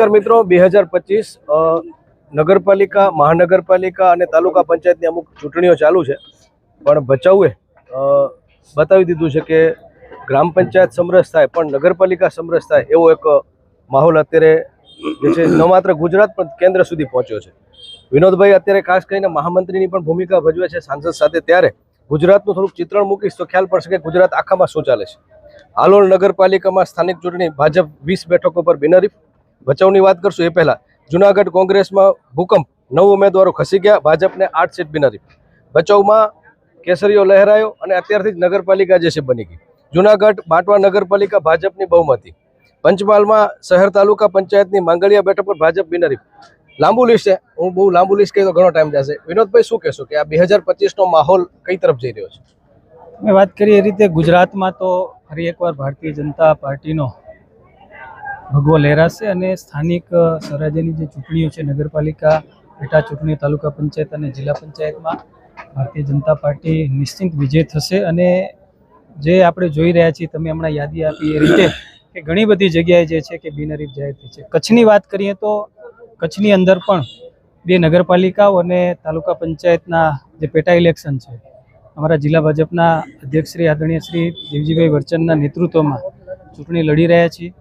નમસ્કાર મિત્રો, બે હજાર પચીસ નગરપાલિકા, મહાનગરપાલિકા અને તાલુકા પંચાયતની અમુક ચૂંટણીઓ ચાલુ છે. પણ ભચાઉએ બતાવી દીધું છે કે ગ્રામ પંચાયત સમરસ થાય, પણ નગરપાલિકા સમરસ થાય એવો એક માહોલ અત્યારે જે છે, ન માત્ર ગુજરાત પણ કેન્દ્ર સુધી પહોંચ્યો છે. વિનોદભાઈ અત્યારે ખાસ કરીને મહામંત્રીની પણ ભૂમિકા ભજવે છે સાંસદ સાથે ત્યારે. ગુજરાતનું થોડુંક ચિત્રણ મૂકીશ તો ખ્યાલ પડશે કે ગુજરાત આખામાં શું ચાલે છે. હાલોલ નગરપાલિકામાં સ્થાનિક ચૂંટણી, ભાજપ વીસ બેઠકો પર બિનહરીફ ભચાઉની વાત કરશું એ પહેલા. જુનાગઢ કોંગ્રેસમાં ભૂકંપ, નવ ઉમેદવારો ખસી ગયા, ભાજપને આઠ સીટ બિનારી ભચાઉમાં કેસરીઓ લહેરાયો અને અત્યારથી જ નગરપાલિકા જે છે બની ગઈ. જુનાગઢ બાંટવા નગરપાલિકા ભાજપની બહુમતી. પંચમહાલમાં શહેર તાલુકા પંચાયતની માંગલિયા બેઠક પર ભાજપ બિનારી લાંબુ લિસ્ટ છે. હું બહુ લાંબુ લિસ્ટ કહી તો ઘણો ટાઈમ જશે. વિનોદભાઈ, શું કહેશો કે આ બે હજાર પચીસનો માહોલ કઈ તરફ જઈ રહ્યો છે? મેં વાત કરી એ રીતે ગુજરાતમાં તો ફરી એકવાર ભારતીય જનતા પાર્ટીનો ભગવો લહેરાશે અને સ્થાનિક સ્વરાજ્યની જે ચૂંટણીઓ છે, નગરપાલિકા, પેટા ચૂંટણી, તાલુકા પંચાયત અને જિલ્લા પંચાયતમાં ભારતીય જનતા પાર્ટી નિશ્ચિત વિજય થશે અને જે આપણે જોઈ રહ્યા છીએ, તમે હમણાં યાદી આપી એ રીતે કે ઘણી બધી જગ્યાએ જે છે કે બિનહરીફ જાહેર થઈ છે. કચ્છની વાત કરીએ તો કચ્છની અંદર પણ બે નગરપાલિકાઓ અને તાલુકા પંચાયતના જે પેટા ઇલેક્શન છે, અમારા જિલ્લા ભાજપના અધ્યક્ષ શ્રી આદરણીય શ્રી દેવજીભાઈ વરચંદના નેતૃત્વમાં ચૂંટણી લડી રહ્યા છીએ.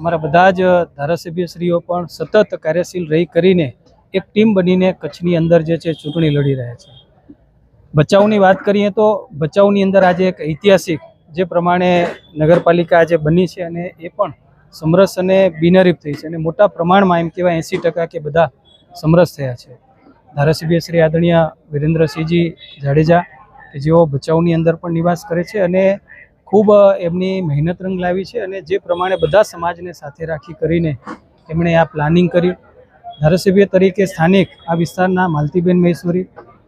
અમારા બધા જ ધારાસભ્યશ્રીઓ પણ સતત કાર્યશીલ રહી કરીને એક ટીમ બનીને કચ્છની અંદર જે છે ચૂંટણી લડી રહ્યા છે. બચાવની વાત કરીએ તો બચાવની અંદર આજે એક ઐતિહાસિક જે પ્રમાણે નગરપાલિકા આજે બની છે અને એ પણ સમરસ અને બિનહરીફ થઈ છે અને મોટા પ્રમાણમાં એમ કહેવાય એંસી ટકા કે બધા સમરસ થયા છે. ધારાસભ્ય શ્રી આદરણીય વિરેન્દ્રસિંહજી જાડેજા કે જેઓ ભચાઉની અંદર પણ નિવાસ કરે છે અને ખૂબ એમની મહેનત રંગ લાવી છે અને જે પ્રમાણે બધા સમાજને સાથે રાખી કરીને એમણે આ પ્લાનિંગ કર્યું. ધારાસભ્ય તરીકે સ્થાનિક આ વિસ્તારના માલતીબેન મહેશ્વરી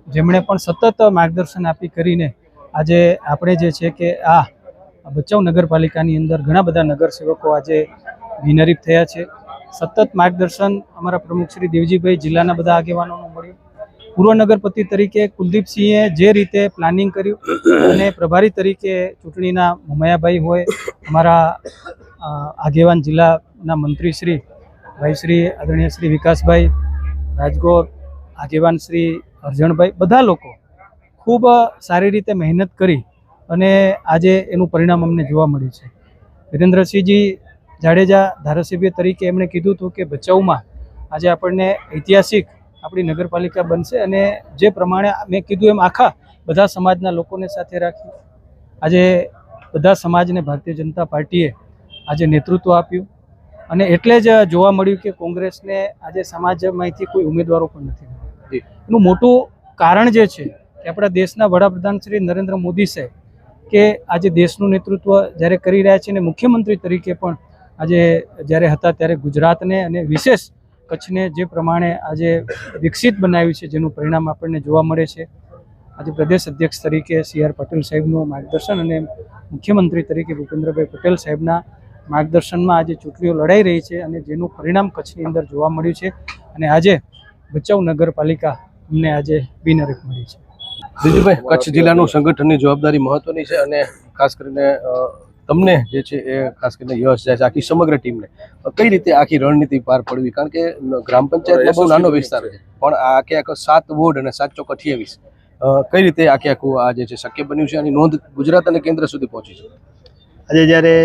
જેમણે પણ સતત માર્ગદર્શન આપી કરીને આજે આપણે જે છે કે આ ભચાઉ નગરપાલિકાની અંદર ઘણા બધા નગરસેવકો આજે બિનહરીફ થયા છે. સતત માર્ગદર્શન અમારા પ્રમુખ શ્રી દેવજીભાઈ, જિલ્લાના બધા આગેવાનોનું પૂર્વ નગરપતિ તરીકે કુલદીપસિંહે જે રીતે પ્લાનિંગ કર્યું અને પ્રભારી તરીકે ચૂંટણીના મુમયાભાઈ હોય, અમારા આગેવાન જિલ્લાના મંત્રી શ્રી, ભાઈ શ્રી આદરણીય શ્રી વિકાસભાઈ, રાજગોર, આગેવાન શ્રી અર્જણભાઈ, બધા લોકો ખૂબ સારી રીતે મહેનત કરી અને આજે એનું પરિણામ અમને જોવા મળ્યું છે. વિરેન્દ્રસિંહજી જાડેજા ધારાસભ્ય તરીકે એમણે કીધું હતું કે ભચાઉમાં આજે આપણને ઐતિહાસિક આપણી નગરપાલિકા બનશે અને જે પ્રમાણે મેં કીધું એમ આખા બધા સમાજના લોકોને સાથે રાખી આજે બધા સમાજને ભારતીય જનતા પાર્ટીએ આજે નેતૃત્વ આપ્યું. અને એટલે જ જોવા મળ્યું કે કોંગ્રેસને આજે સમાજમાંથી કોઈ ઉમેદવારો પણ નથી એનું મોટું કારણ જે છે કે આપણા દેશના વડાપ્રધાન શ્રી નરેન્દ્ર મોદી સાહેબ કે આજે દેશનું નેતૃત્વ જ્યારે કરી રહ્યા છે અને મુખ્યમંત્રી તરીકે પણ આજે જ્યારે હતા ત્યારે ગુજરાતને અને વિશેષ કચ્છને જે પ્રમાણે આજે વિકસિત બનાવ્યું છે, જેનું પરિણામ આપણને જોવા મળે છે. આજે પ્રદેશ અધ્યક્ષ તરીકે સી આર પટેલ સાહેબનું માર્ગદર્શન અને મુખ્યમંત્રી તરીકે ભૂપેન્દ્રભાઈ પટેલ સાહેબના માર્ગદર્શનમાં આજે ચૂંટણીઓ લડાઈ રહી છે અને જેનું પરિણામ કચ્છની અંદર જોવા મળ્યું છે અને આજે ભચાઉ નગરપાલિકા અમને આજે બિનહરીફ મળી છે. દિલીપભાઈ કચ્છ જિલ્લાનું સંગઠનની જવાબદારી મહત્વની છે અને ખાસ કરીને તમને જે છે એ ખાસ કરીને યશ જાય છે આખી સમગ્ર ટીમને. કઈ રીતે આખી રણનીતિ પાર પડવી? કારણ કે ગ્રામ પંચાયત બહુ નાનો વિસ્તાર છે. પણ આ આખે આખો સાત વોર્ડ અને સાત ચોક અઠ્યાવીસ કઈ રીતે આખે આખું આ જે છે શક્ય બન્યું છે આની નોંધ ગુજરાત અને કેન્દ્ર સુધી પહોંચી છે? આજે જ્યારે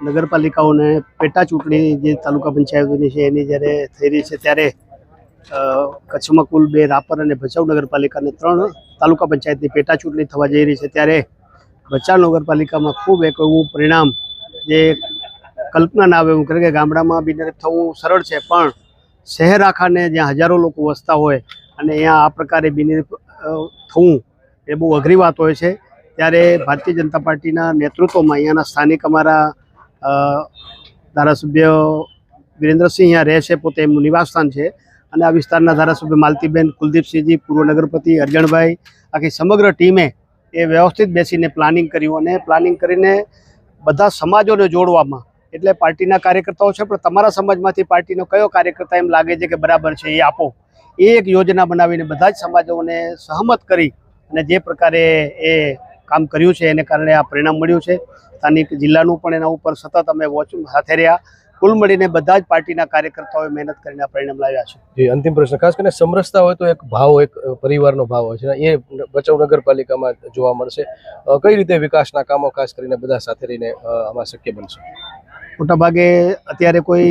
નગરપાલિકાઓને પેટા ચૂંટણી જે તાલુકા પંચાયતોની છે એની જ્યારે થઈ રહી છે ત્યારે કચ્છમાં કુલ બે રાપર અને ભચાઉ નગરપાલિકાને ત્રણ તાલુકા પંચાયતની પેટા ચૂંટણી થવા જઈ રહી છે ત્યારે ભચાઉ નગરપાલિકામાં ખૂબ એક એવું પરિણામ જે કલ્પના ના આવે એવું કારણ કે ગામડામાં બિનહરીફ થવું સરળ છે, પણ શહેર આખાને જ્યાં હજારો લોકો વસતા હોય અને અહીંયા આ પ્રકારે બિનહરીફ થવું એ બહુ અઘરી વાત હોય છે. ત્યારે ભારતીય જનતા પાર્ટીના નેતૃત્વમાં અહીંયાના સ્થાનિક અમારા ધારાસભ્ય વિરેન્દ્રસિંહ અહીંયા રહે છે, પોતે એમનું નિવાસસ્થાન છે. અને આ વિસ્તારના ધારાસભ્ય માલતીબેન કુલદીપસિંહજી, પૂર્વ નગરપતિ અરજણભાઈ, આખી સમગ્ર ટીમે એ વ્યવસ્થિત બેસીને પ્લાનિંગ કર્યું અને પ્લાનિંગ કરીને બધા સમાજોને જોડવામાં, એટલે પાર્ટીના કાર્યકર્તાઓ છે, પણ તમારા સમાજમાંથી પાર્ટીનો કયો કાર્યકર્તા એમ લાગે છે કે બરાબર છે એ આપો. એ એક યોજના બનાવીને બધા જ સમાજોને સહમત કરી અને જે પ્રકારે એ કામ કર્યું છે, એને કારણે આ પરિણામ મળ્યું છે. સ્થાનિક જિલ્લાનું પણ એના ઉપર સતત અમે વોચ સાથે રહ્યા. કુલ મળીને બધા જ પાર્ટીના કાર્યકર્તાઓએ મહેનત કરીને પરિણામ લાવ્યા છે. જે અંતિમ પ્રશ્ન. ખાસ કરીને સમરસતા હોય તો એક ભાવ એક પરિવારનો ભાવ હોય છે એ ભચાઉ નગરપાલિકામાં જોવા મળશે. કઈ રીતે વિકાસના કામો ખાસ કરીને બધા સાથે રહીને આમાં શક્ય બનશે? મોટાભાગે અત્યારે કોઈ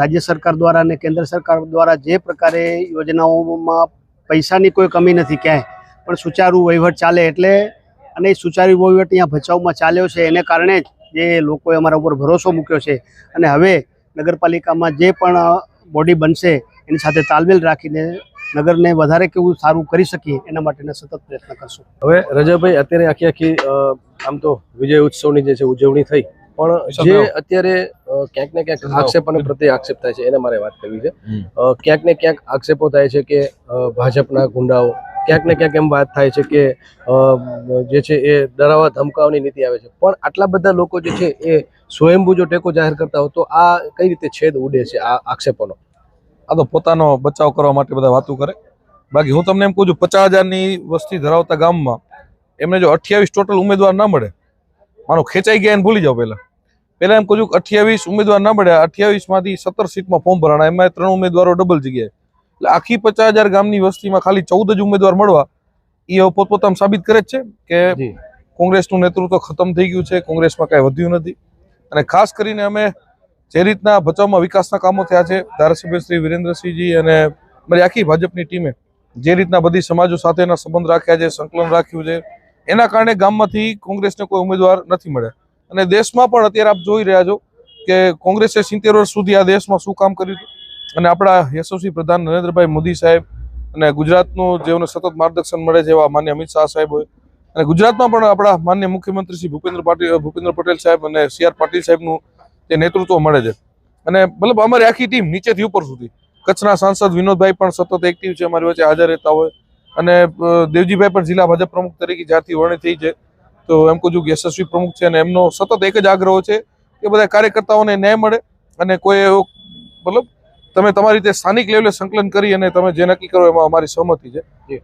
રાજ્ય સરકાર દ્વારા અને કેન્દ્ર સરકાર દ્વારા જે પ્રકારે યોજનાઓમાં પૈસાની કોઈ કમી નથી ક્યાંય પણ સુચારુ વહીવટ ચાલે એટલે અને એ સુચારુ વહીવટ અહીંયા ભચાઉમાં ચાલ્યો છે એને કારણે જ જે લોકોએ અમારા ઉપર ભરોસો મૂક્યો છે અને હવે નગરપાલિકામાં જે પણ બોડી બનશે એની સાથે તાલમેલ રાખીને નગરને વધારે કેવું સારું કરી શકીએ એના માટેના સતત પ્રયત્ન કરશું. હવે રજાભાઈ અત્યારે આખી આખી આમ તો વિજય ઉત્સવની જે છે ઉજવણી થઈ પણ જે અત્યારે ક્યાંક ને ક્યાંક આક્ષેપ અને પ્રત્યે આક્ષેપ થાય છે એને મારે વાત કરવી છે. ક્યાંક ને ક્યાંક આક્ષેપો થાય છે કે ભાજપના ગુંડાઓ ક્યાંક ને ક્યાંક એમ વાત થાય છે કે જે છે એ ડરાવા ધમકાવાની નીતિ આવે છે. પણ આટલા બધા લોકો જે છે એ સ્વયંભૂ જો ટેકો જાહેર કરતા હોય તો આ કઈ રીતે છેદ ઉડે છે આ આક્ષેપોનો? આ તો પોતાનો બચાવ કરવા માટે બધા વાતો કરે. બાકી હું તમને એમ કહું છું, પચાસ હજારની વસ્તી ધરાવતા ગામમાં એમને જો અઠ્યાવીસ ટોટલ ઉમેદવાર ના મળે, માનો ખેંચાઈ ગયા એને ભૂલી જાઓ પહેલાં. પહેલાં એમ કહું છું અઠ્યાવીસ ઉમેદવાર ના મળ્યા, અઠ્યાવીસમાંથી સત્તર સીટમાં ફોર્મ ભરાણા એમાં ત્રણ ઉમેદવારો ડબલ જગ્યાએ. એટલે આખી પચાસ હજાર ગામની વસ્તીમાં ખાલી ચૌદ જ ઉમેદવાર મળવા એ પોતપોતામાં સાબિત કરે જ છે કે કોંગ્રેસનું નેતૃત્વ ખતમ થઈ ગયું છે કોંગ્રેસમાં કાંઈ વધ્યું નથી. અને ખાસ કરીને અમે જે રીતના ભચાઉમાં વિકાસના કામો થયા છે ધારાસભ્ય શ્રી વિરેન્દ્રસિંહજી અને મારી આખી ભાજપની ટીમે જે રીતના બધી સમાજો સાથેના સંબંધ રાખ્યા છે સંકલન રાખ્યું છે એના કારણે ગામમાંથી કોંગ્રેસને કોઈ ઉમેદવાર નથી મળ્યા. અને દેશમાં પણ અત્યારે આપ જોઈ રહ્યા છો કે કોંગ્રેસે સિત્તેર વર્ષ સુધી આ દેશમાં શું કામ કર્યું હતું? અને આપણા યશસ્વી પ્રધાન નરેન્દ્રભાઈ મોદી સાહેબ અને ગુજરાતનું જેઓને સતત માર્ગદર્શન મળે છે એવા માન્ય અમિત શાહ સાહેબ હોય અને ગુજરાતમાં પણ આપણા માન્ય મુખ્યમંત્રી શ્રી ભૂપેન્દ્ર પાટીલ ભૂપેન્દ્ર પટેલ સાહેબ અને સી આર પાટીલ સાહેબનું જે નેતૃત્વ મળે છે. અને મતલબ અમારી આખી ટીમ નીચેથી ઉપર સુધી. કચ્છના સાંસદ વિનોદભાઈ પણ સતત એક્ટિવ છે, અમારી વચ્ચે હાજર રહેતા હોય. અને દેવજીભાઈ પણ જિલ્લા ભાજપ પ્રમુખ તરીકે જ્યાંથી વરણી થઈ છે, તો એમ કહું છું કે યશસ્વી પ્રમુખ છે અને એમનો સતત એક જ આગ્રહ છે કે બધા કાર્યકર્તાઓને ન્યાય મળે અને કોઈ એવો, મતલબ તમે તમારી રીતે સ્થાનિક લેવલે સંકલન કરી અને તમે જે નક્કી કરો એમાં અમારી સહમતિ છે.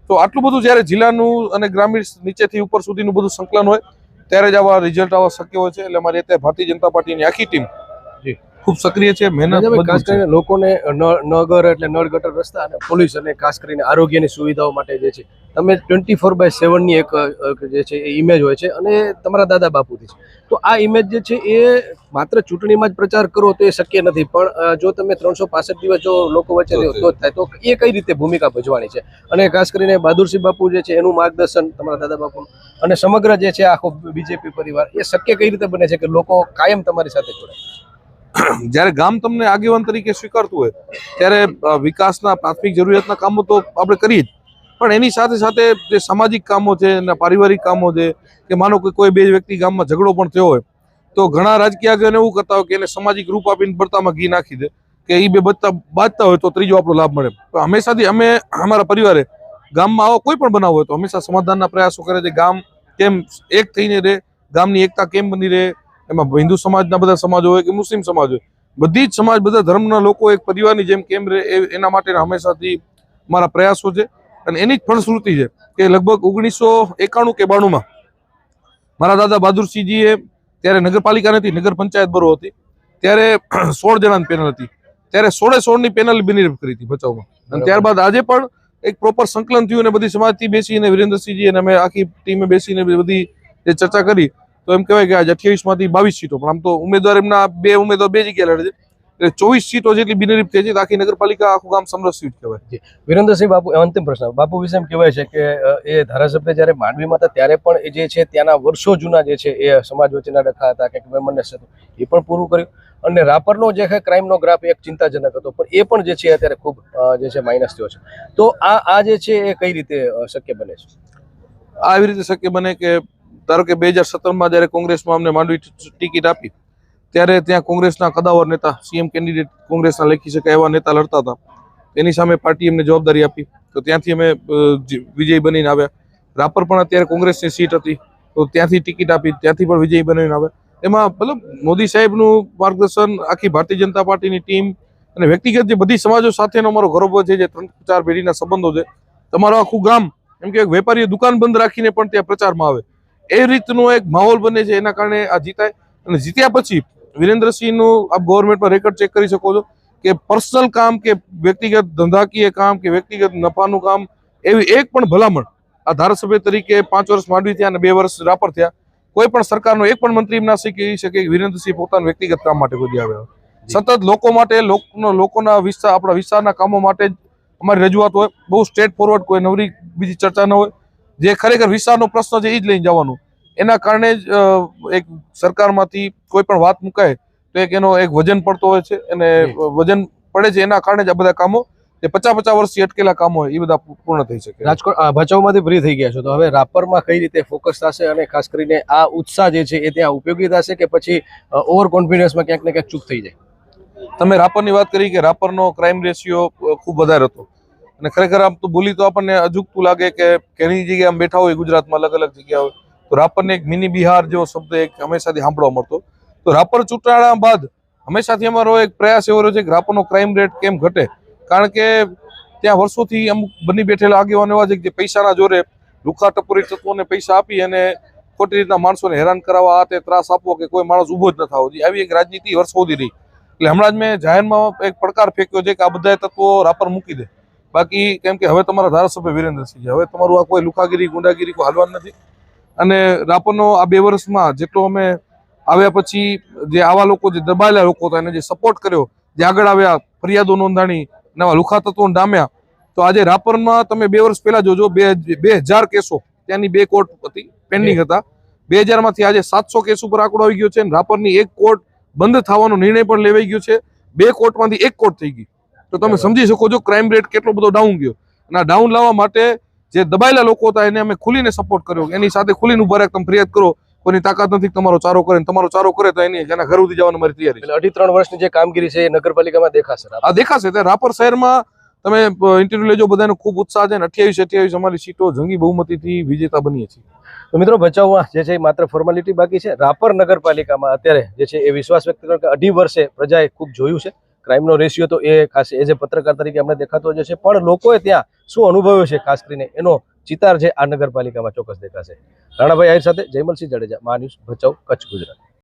તો આટલું બધું જ્યારે જિલ્લાનું અને ગ્રામીણ નીચેથી ઉપર સુધીનું બધું સંકલન હોય ત્યારે જ આવા રિઝલ્ટ આવવા શક્ય હોય છે. એટલે અમારી અત્યારે ભારતીય જનતા પાર્ટીની આખી ટીમ જી. ખૂબ સક્રિય છે મહેનત ખાસ કરીને લોકોને ન- નગર એટલે નળ ગટર રસ્તા અને પોલીસ અને ખાસ કરીને આરોગ્યની સુવિધાઓ માટે જે છે તમે ટ્વેન્ટી ફોર બાય સેવનની એક જે છે એ ઇમેજ હોય છે અને તમારા દાદા બાપુથી છે. તો આ ઇમેજ જે છે એ માત્ર ચૂંટણીમાં જ પ્રચાર કરો તો એ શક્ય નથી પણ જો તમે ત્રણસો પાસઠ દિવસ જો લોકો વચ્ચે તો થાય. તો એ કઈ રીતે ભૂમિકા ભજવાની છે? અને ખાસ કરીને બહાદુરસિંહ બાપુ જે છે એનું માર્ગદર્શન તમારા દાદા બાપુનું અને સમગ્ર જે છે આખો બીજેપી પરિવાર એ શક્ય કઈ રીતે બને છે કે લોકો કાયમ તમારી સાથે જોડાય? જ્યારે ગામ તમને આગેવાન તરીકે સ્વીકારતું હોય, ત્યારે વિકાસના પ્રાથમિક જરૂરિયાતના કામો તો આપણે કરીએ જ. પણ એની સાથે સાથે જે સામાજિક કામો છે અને પારિવારિક કામો છે, કે માનો કે કોઈ બે વ્યક્તિ ગામમાં ઝઘડો પણ થયો હોય, તો ઘણા રાજકીય આગેવાનો એવું કરતા હોય કે એને સામાજિક રૂપ આપીને બળતામાં ઘી નાખી દે, કે એ બે બચતા બાજતા હોય તો ત્રીજો આપણો લાભ મળે. તો હંમેશાથી અમે, અમારા પરિવારે ગામમાં આવો કોઈ પણ બનાવ હોય તો હંમેશા સમાધાનના પ્રયાસો કરે છે. ગામ કેમ એક થઈને રહે, ગામની એકતા કેમ બની રહે એમાં હિન્દુ સમાજના બધા સમાજો હોય કે મુસ્લિમ સમાજ હોય બધી જ સમાજ બધા ધર્મના લોકો એક પરિવારની જેમ કેમ રહે એના માટેના હંમેશાથી મારા પ્રયાસો છે. અને એની જ ફળશ્રુતિ છે કે લગભગ ઓગણીસો એકાણું કે બાણુંમાં મારા દાદા બહાદુરસિંહજીએ ત્યારે નગરપાલિકા નથી નગર પંચાયત બરો હતી. ત્યારે સોળ જણાની પેનલ હતી. ત્યારે સોળે સોળની પેનલ બિનિરપ કરી હતી ભચાઉમાં. અને ત્યારબાદ આજે પણ એક પ્રોપર સંકલન થયું અને બધી સમાજથી બેસીને વિરેન્દ્રસિંહજી અને અમે આખી ટીમે બેસીને બધી જે ચર્ચા કરી. તો એમ કહેવાય કે આજે અઠ્યાવીસમાંથી બાવીસ સીટો પણ આમ તો ઉમેદવાર એમના બે ઉમેદવાર બે જગ્યાએ લડે છે. એટલે ચોવીસ સીટો જેટલી બિનરીપ થઈ છે આખી નગરપાલિકા આખું ગામ સમરસ્યું જ કહેવાય. વિરેન્દ્રસિંહ બાપુ અંતિમ પ્રશ્ન. બાપુ વિશે એમ કહેવાય છે કે એ ધારાસભ્ય જ્યારે માંડવીમાં હતા ત્યારે પણ એ જે છે ત્યાંના વર્ષો જૂના જે છે એ સમાજ વચ્ચેના ડખા હતા કે મેમનને હતું એ પણ પૂરું કર્યું. અને રાપરનો જે છે ક્રાઇમનો ગ્રાફ એક ચિંતાજનક હતો પણ એ પણ જે છે અત્યારે ખૂબ જે છે માઇનસ થયો છે. તો આ આ જે છે એ કઈ રીતે શક્ય બને છે? આ એવી રીતે શક્ય બને કે ધારો કે બે હજાર સત્તરમાં જ્યારે કોંગ્રેસમાં અમને માંડવી ટિકિટ આપી, ત્યારે ત્યાં કોંગ્રેસના કદાવર નેતા, સીએમ કેન્ડિડેટ કોંગ્રેસના લખી શકાય એવા નેતા લડતા હતા. એની સામે પાર્ટી અમને જવાબદારી આપી. તો ત્યાંથી અમે વિજય બનીને આવ્યા. રાપર પણ અત્યારે કોંગ્રેસની સીટ હતી. તો ત્યાંથી ટિકિટ આપી, ત્યાંથી પણ વિજયી બનીને આવ્યા. એમાં, મતલબ, મોદી સાહેબનું માર્ગદર્શન, આખી ભારતીય જનતા પાર્ટીની ટીમ અને વ્યક્તિગત જે બધી સમાજો સાથેનો અમારો ગૌરવ છે, જે ત્રણ ચાર પેઢીના સંબંધો છે. તમારો આખું ગામ, એમ કે વેપારીઓ દુકાન બંધ રાખીને પણ ત્યાં પ્રચારમાં આવે. એ રીતનો એક માહોલ બને છે એના કારણે આ જીતાય. અને જીત્યા પછી વિરેન્દ્રસિંહનું આપ ગવર્મેન્ટમાં રેકોર્ડ ચેક કરી શકો છો કે પર્સનલ કામ કે વ્યક્તિગત ધંધાકીય કામ કે વ્યક્તિગત નફાનું કામ એવી એક પણ ભલામણ આ ધારાસભ્ય તરીકે પાંચ વર્ષ માંડવી થયા અને બે વર્ષ રાપર થયા. કોઈ પણ સરકારનો એક પણ મંત્રી એમ ના શીખી શકે કે વિરેન્દ્રસિંહ પોતાના વ્યક્તિગત કામ માટે કોઈ આવ્યા સતત લોકો માટે લોકનો લોકોના વિસ્તાર આપણા વિસ્તારના કામો માટે જ અમારી રજૂઆત હોય. બહુ સ્ટ્રેટ ફોરવર્ડ કોઈ નવરી બીજી ચર્ચા ન હોય. જે ખરેખર વિસ્તારનો પ્રશ્ન છે એ જ લઈને જવાનું. એના કારણે જ એક સરકારમાંથી કોઈ પણ વાત મુકાય તો એક એનો એક વજન પડતો હોય છે અને વજન પડે છે એના કારણે જ આ બધા કામો જે પચાસ પચાસ વર્ષથી અટકેલા કામો હોય એ બધા પૂર્ણ થઈ શકે. રાજકોટ ભચાઉમાંથી ફ્રી થઈ ગયા છો. તો હવે રાપરમાં કઈ રીતે ફોકસ થશે અને ખાસ કરીને આ ઉત્સાહ જે છે એ ત્યાં ઉપયોગી થશે કે પછી ઓવર કોન્ફિડન્સમાં ક્યાંક ને ક્યાંક ચૂક થઈ જાય? તમે રાપરની વાત કરી કે રાપરનો ક્રાઇમ રેશિયો ખૂબ વધારે હતો. અને ખરેખર આમ તો બોલી તો આપણને અજુકતું લાગે કે કેની જગ્યાએ આમ બેઠા હોય ગુજરાતમાં અલગ અલગ જગ્યા હોય. તો રાપરને એક મિની બિહાર જેવો શબ્દ એક હંમેશાથી સાંભળવા મળતો. તો રાપર ચૂંટાણા બાદ હંમેશાથી અમારો એક પ્રયાસ એવો રહ્યો છે કે રાપરનો ક્રાઇમ રેટ કેમ ઘટે? કારણ કે ત્યાં વર્ષોથી અમુક બની બેઠેલા આગેવાનો એવા છે કે જે પૈસાના જોરે લુખા ટપોરી તત્વોને પૈસા આપી અને ખોટી રીતના માણસોને હેરાન કરાવવા આ તે ત્રાસ આપવો કે કોઈ માણસ ઊભો જ ન થવો. જોઈએ આવી એક રાજનીતિ વર્ષો સુધી રહી. એટલે હમણાં જ મેં જાહેરમાં એક પડકાર ફેંક્યો છે કે આ બધા તત્વો રાપર મૂકી દે. બાકી કેમ કે હવે તમારા ધારાસભ્ય વિરેન્દ્રસિંહ હવે તમારું આ કોઈ લુખાગીરી ગુંડાગીરી કોઈ હાલવાનું નથી. અને રાપરનો આ બે વર્ષમાં જેટલો અમે આવ્યા પછી જે આવા લોકો જે દબાયેલા લોકો હતા એને જે સપોર્ટ કર્યો જે આગળ આવ્યા ફરિયાદો નોંધાણી નવા લુખા તત્વો ડામ્યા તો આજે રાપરમાં તમે બે વર્ષ પહેલા જોજો બે બે હજાર કેસો ત્યાંની બે કોર્ટ હતી પેન્ડિંગ હતા. બે હજારમાંથી આજે સાતસો કેસ ઉપર આંકડો આવી ગયો છે અને રાપરની એક કોર્ટ બંધ થવાનો નિર્ણય પણ લેવાઈ ગયો છે. બે કોર્ટમાંથી એક કોર્ટ થઈ ગઈ. તો તમે સમજી શકો છો ક્રાઇમ રેટ કેટલો બધો ડાઉન ગયો. અને આ ડાઉન લાવવા માટે જે દબાયેલા લોકો હતા એને અમે ખુલીને સપોર્ટ કર્યો. એની સાથે ખુલીને ઊભા રાખી તમે ફરિયાદ કરો કોઈની તાકાત નથી તમારો ચારો કરે તમારો ચારો કરે તો એની એના ઘર સુધી જવાની મારી તૈયારી એટલે અઢી ત્રણ વર્ષની જે કામગીરી છે એ નગરપાલિકામાં દેખાશે આ દેખાશે રાપર શહેરમાં તમે ઇન્ટરવ્યુ લેજો બધાનો ખૂબ ઉત્સાહ છે અને અઠ્યાવીસ અઠ્યાવીસ અમારી સીટો જંગી બહુમતીથી વિજેતા બનીએ છીએ. તો મિત્રો ભચાઉમાં જે છે એ માત્ર ફોર્માલિટી બાકી છે. રાપર નગરપાલિકામાં અત્યારે જે છે એ વિશ્વાસ વ્યક્ત કર્યો કે અઢી વર્ષે પ્રજાએ ખૂબ જોયું છે. ક્રાઇમનો રેશિયો તો એ ખાસ એ પત્રકાર તરીકે અમને દેખાતો જ છે પણ લોકોએ ત્યાં શું અનુભવ્યો છે ખાસ કરીને એનો ચિતાર છે આ નગરપાલિકામાં ચોક્કસ દેખાશે. રાણાભાઈ આહિર સાથે જયમલસિંહ જાડેજા મા ન્યૂઝ ભચાઉ, કચ્છ ગુજરાત.